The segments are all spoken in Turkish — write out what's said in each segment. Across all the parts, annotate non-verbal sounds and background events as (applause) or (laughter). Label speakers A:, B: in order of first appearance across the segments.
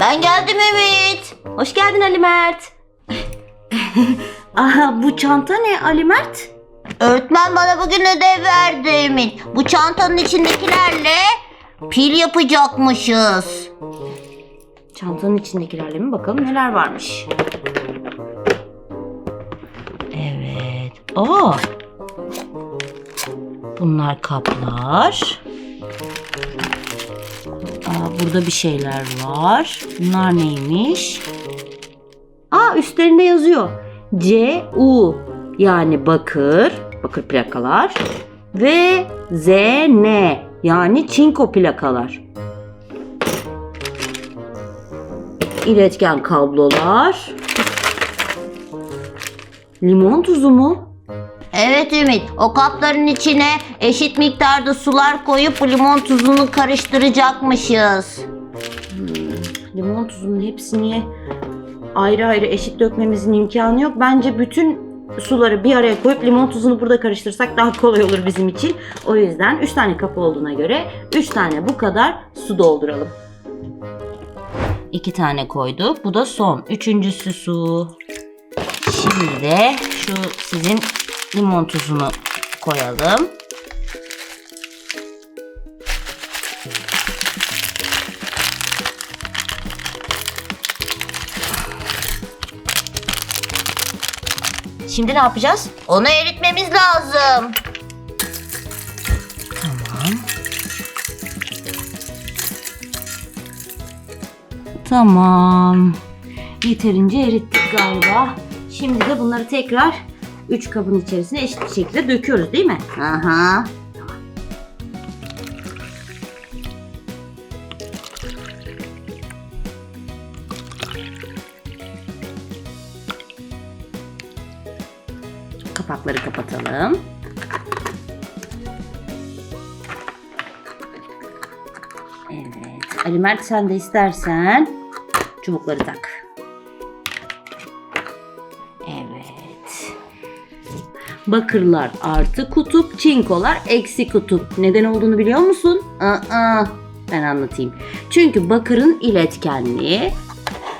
A: Ben geldim Ümit.
B: Hoş geldin Ali Mert. (laughs) Aha bu çanta ne Ali Mert?
A: Öğretmen bana bugün ödev verdi Ümit. Bu çantanın içindekilerle pil yapacakmışız.
B: Çantanın içindekilerle mi bakalım neler varmış. Evet. Aa. Bunlar kaplar. Burada bir şeyler var. Bunlar neymiş? Aa üstlerinde yazıyor. C U yani bakır, bakır plakalar ve Z N yani çinko plakalar. İletken kablolar. Limon tuzu mu?
A: Evet Ümit, o kapların içine eşit miktarda sular koyup limon tuzunu karıştıracakmışız.
B: Limon tuzunun hepsini ayrı ayrı eşit dökmemizin imkanı yok. Bence bütün suları bir araya koyup limon tuzunu burada karıştırsak daha kolay olur bizim için. O yüzden 3 tane kapı olduğuna göre 3 tane bu kadar su dolduralım. 2 tane koyduk. Bu da son. Üçüncüsü su. Şimdi de şu sizin limon tuzunu koyalım. Şimdi ne yapacağız?
A: Onu eritmemiz lazım.
B: Tamam. Tamam. Yeterince erittik galiba. Şimdi de bunları tekrar 3 kabın içerisine eşit bir şekilde döküyoruz değil mi?
A: Aha.
B: Kapakları kapatalım. Evet. Ali Mert sen de istersen çubukları tak. Bakırlar artı kutup, çinkolar eksi kutup. Neden olduğunu biliyor musun? Aa, ben anlatayım. Çünkü bakırın iletkenliği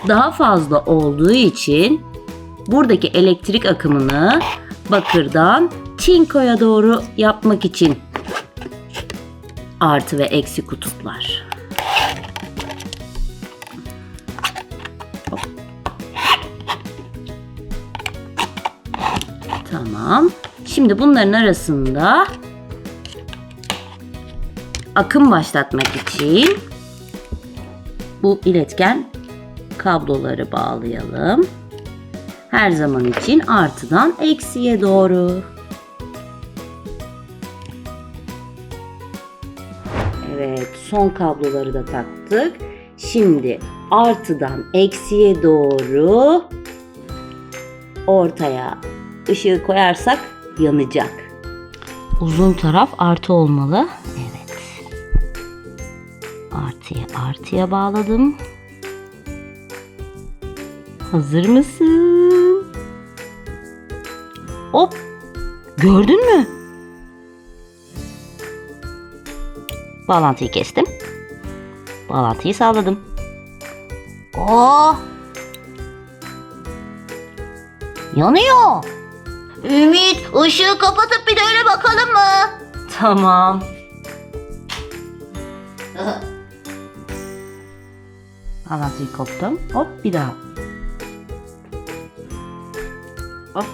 B: daha fazla olduğu için buradaki elektrik akımını bakırdan çinkoya doğru yapmak için artı ve eksi kutuplar. Tamam. Şimdi bunların arasında akım başlatmak için bu iletken kabloları bağlayalım. Her zaman için artıdan eksiye doğru. Evet, son kabloları da taktık. Şimdi artıdan eksiye doğru ortaya ışığı koyarsak yanacak. Uzun taraf artı olmalı. Evet. Artıya artıya bağladım. Hazır mısın? Hop. Gördün mü? Bağlantıyı kestim. Bağlantıyı sağladım.
A: Oh.
B: Yanıyor.
A: Ümit, ışığı kapatıp bir de öyle bakalım mı?
B: Tamam. (laughs) Bağlantıyı koptum. Hop bir daha. Hop.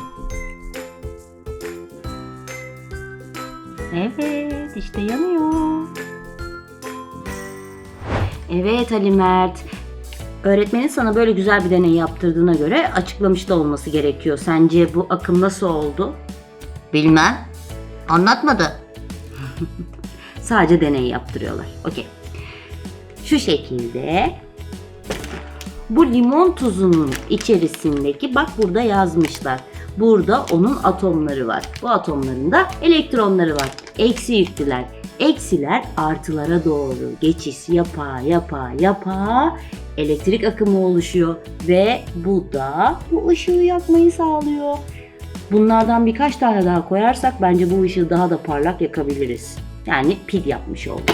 B: Evet işte yanıyor. Evet Ali Mert. Öğretmenin sana böyle güzel bir deney yaptırdığına göre açıklamış da olması gerekiyor. Sence bu akım nasıl oldu?
A: Bilmem. Anlatmadı. (laughs)
B: Sadece deney yaptırıyorlar. Okey. Şu şekilde bu limon tuzunun içerisindeki bak burada yazmışlar. Burada onun atomları var. Bu atomların da elektronları var. Eksi yüklüler. Eksiler artılara doğru geçiş yapa yapa yapa elektrik akımı oluşuyor ve bu da bu ışığı yakmayı sağlıyor. Bunlardan birkaç tane daha koyarsak bence bu ışığı daha da parlak yakabiliriz. Yani pil yapmış olduk.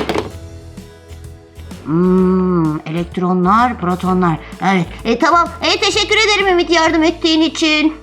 A: Hmm, elektronlar, protonlar. Evet. E, tamam. E, teşekkür ederim Ümit yardım ettiğin için.